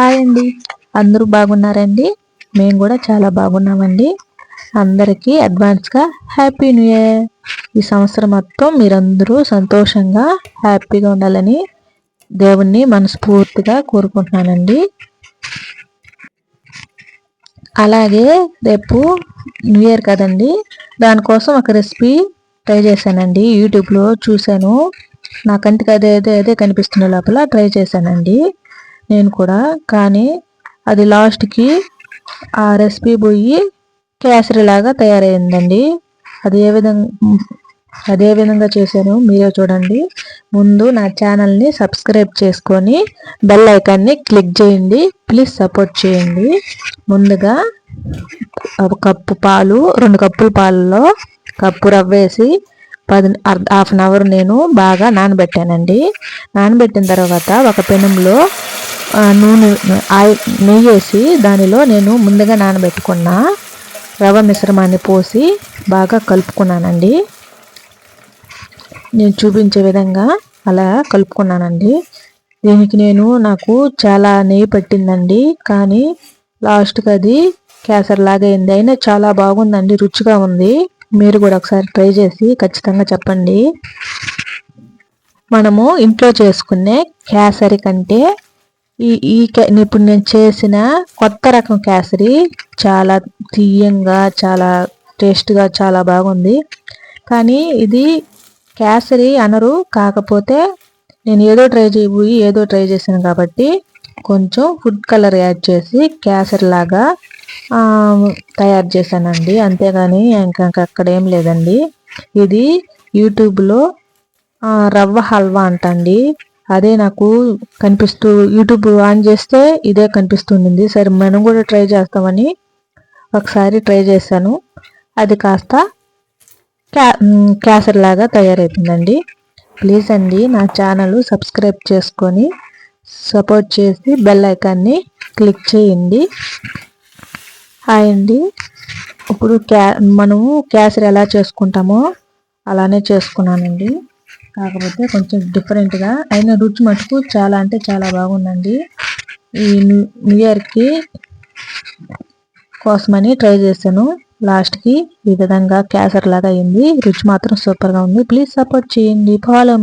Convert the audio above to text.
Hi అండి. అందరూ బాగున్నారండి? మేము కూడా చాలా బాగున్నామండి. అందరికీ అడ్వాన్స్గా హ్యాపీ న్యూ ఇయర్ ఈ సంవత్సరం మొత్తం మీరందరూ సంతోషంగా హ్యాపీగా ఉండాలని దేవుణ్ణి మనస్ఫూర్తిగా కోరుకుంటున్నానండి. అలాగే రేపు న్యూ ఇయర్ కదండి. దానికోసం ఒక రెసిపీ ట్రై చేశానండి. యూట్యూబ్లో చూశాను. నా కంటికి అదే అదే అదే కనిపిస్తున్న లోపల ట్రై చేశానండి. నేను కూడా కానీ అది లాస్ట్కి ఆ రెసిపీ పోయి కేసరి లాగా తయారైందండి. అది ఏ విధంగా అదే విధంగా చేశాను మీరే చూడండి. ముందు నా ఛానల్ని సబ్స్క్రైబ్ చేసుకొని బెల్ ఐకాన్ని క్లిక్ చేయండి. ప్లీజ్ సపోర్ట్ చేయండి. ముందుగా ఒక కప్పు పాలు రెండు కప్పుల పాలలో కప్పు రవ్వ వేసి పది హాఫ్ అన్ అవర్ నేను బాగా నానబెట్టానండి. నానబెట్టిన తర్వాత ఒక పెనంలో నూనె నెయ్యి వేసి దానిలో నేను ముందుగా నానబెట్టుకున్న రవ మిశ్రమాన్ని పోసి బాగా కలుపుకున్నానండి. నేను చూపించే విధంగా అలా కలుపుకున్నానండి. దీనికి నేను నాకు చాలా నెయ్యి పట్టిందండి. కానీ లాస్ట్కి అది కేసర్ లాగా అయింది. అయినా చాలా బాగుందండి రుచిగా ఉంది. మీరు కూడా ఒకసారి ట్రై చేసి ఖచ్చితంగా చెప్పండి. మనము ఇంట్లో చేసుకునే కేసరి కంటే ఈ ఈ ఇప్పుడు నేను చేసిన కొత్త రకం కేసరి చాలా తీయంగా చాలా టేస్ట్గా చాలా బాగుంది. కానీ ఇది కేసరి అనరు కాకపోతే నేను ఏదో ట్రై చేయబోయి ఏదో ట్రై చేశాను కాబట్టి కొంచెం ఫుడ్ కలర్ యాడ్ చేసి కేసరి లాగా తయారు చేశానండి. అంతేగాని ఇంకా అక్కడ ఏం లేదండి. ఇది యూట్యూబ్లో రవ్వ హల్వా అంటండి. అదే నాకు కనిపిస్తూ యూట్యూబ్ ఆన్ చేస్తే ఇదే కనిపిస్తుండింది సరే మనం కూడా ట్రై చేస్తామని ఒకసారి ట్రై చేశాను. అది కాస్త క్యా క్యాసర్ లాగా తయారవుతుందండి ప్లీజ్ అండి నా ఛానల్ సబ్స్క్రైబ్ చేసుకొని సపోర్ట్ చేసి బెల్ ఐకాన్ని క్లిక్ చేయండి. హాయ్ అండి. ఇప్పుడు క్యా మనము క్యాసర్ ఎలా చేసుకుంటామో అలానే చేసుకున్నానండి. కాకపోతే కొంచెం డిఫరెంట్గా అయినా రుచి మటుకు చాలా అంటే చాలా బాగుందండి. ఈ న్యూ ఇయర్కి కోసమని ట్రై చేశాను. లాస్ట్కి ఈ విధంగా క్యాసర్ లాగా అయింది. రుచి మాత్రం సూపర్గా ఉంది. ప్లీజ్ సపోర్ట్ చేయండి. ఫాలో